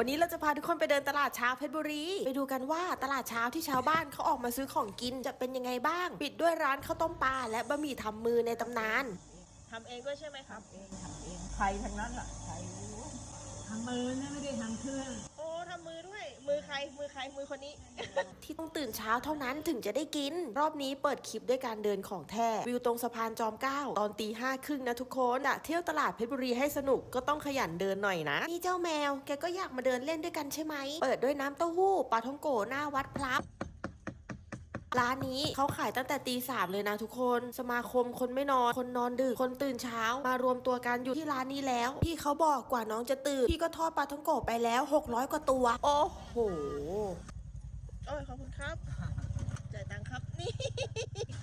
วันนี้เราจะพาทุกคนไปเดินตลาดเช้าเพชรบุรี ไปดูกันว่าตลาดเช้าที่ชาวบ้านเขาออกมาซื้อของกินจะเป็นยังไงบ้าง ปิดด้วยร้านข้าวต้มปลาและบะหมี่ทำมือในตำนานทำเองด้วยใช่ไหมครับทำเองทำเองใครทั้งนั้นล่ะใครรู้ทำมือนะไม่ได้ทำเครื่องโอ้ทำ มือด้วย มือใคร มือใคร มือคนนี้ ที่ต้องตื่นเช้าเท่านั้นถึงจะได้กิน รอบนี้เปิดคลิปด้วยการเดินของแท้วิวตรงสะพานจอมเก้าตอนตีห้าครึ่งนะทุกคนอะเที่ยวตลาดเพชรบุรีให้สนุกก็ต้องขยันเดินหน่อยนะ นี่เจ้าแมว แกก็อยากมาเดินเล่นด้วยกันใช่ไหม เปิดด้วยน้ำเต้าหู้ปลาท่องโกหน้าวัดพลับ ร้านนี้เขาขายตั้งแต่ตีสามเลยนะทุกคน สมาคมคนไม่นอน คนนอนดึก คนตื่นเช้า มารวมตัวกันอยู่ที่ร้านนี้แล้ว พี่เขาบอกกว่าน้องจะตื่น พี่ก็ทอดปลาท่องโกะไปแล้ว 600 กว่าตัว โอ้โหโอ้ยขอบคุณครับ จ่ายตังค์ครับ นี่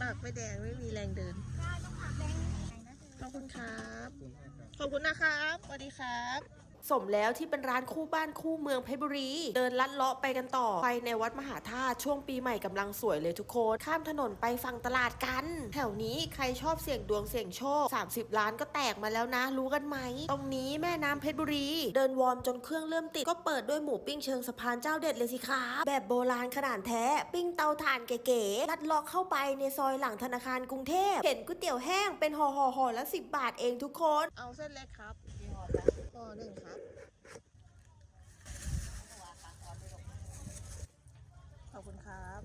ปากไม่แดงไม่มีแรงเดิน ขอบคุณครับ ขอบคุณนะครับ สวัสดีครับ สมแล้วที่เป็นร้านคู่บ้านคู่เมืองเพชรบุรี เดินลัดเลาะไปกันต่อ ไปในวัดมหาธาตุช่วงปีใหม่กำลังสวยเลยทุกคน ข้ามถนนไปฝั่งตลาดกัน แถวนี้ใครชอบเสี่ยงดวงเสี่ยงโชค 30 ล้านก็แตกมาแล้วนะ รู้กันไหม ตรงนี้แม่น้ำเพชรบุรี เดินวอร์มจนเครื่องเริ่มติดก็เปิดด้วยหมูปิ้งเชิงสะพานเจ้าเด็ดเลยสิครับแบบโบราณขนาดแท้ ปิ้งเตาถ่านเก๋ๆลัดเลาะเข้าไปในซอยหลังธนาคารกรุงเทพเห็นก๋วยเตี๋ยวแห้งเป็นห่อห่อห่อละสิบบาทเองทุกคน เอาเส้นเล็กครับห่อหนึ่งครับขอบคุณครับ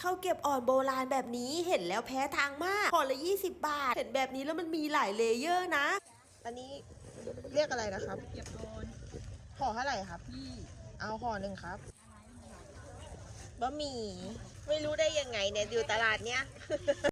เขาเก็บอ่อนโบราณแบบนี้เห็นแล้วแพ้ทางมากห่อละ20บาท เห็นแบบนี้แล้วมันมีหลายเลเยอร์นะ อันนี้เรียกอะไรนะครับ เก็บโดนห่อเท่าไหร่ครับ พี่เอาห่อหนึ่งครับบะหมี่ไม่รู้ได้ยังไงเนี่ยอยู่ตลาดเนี้ย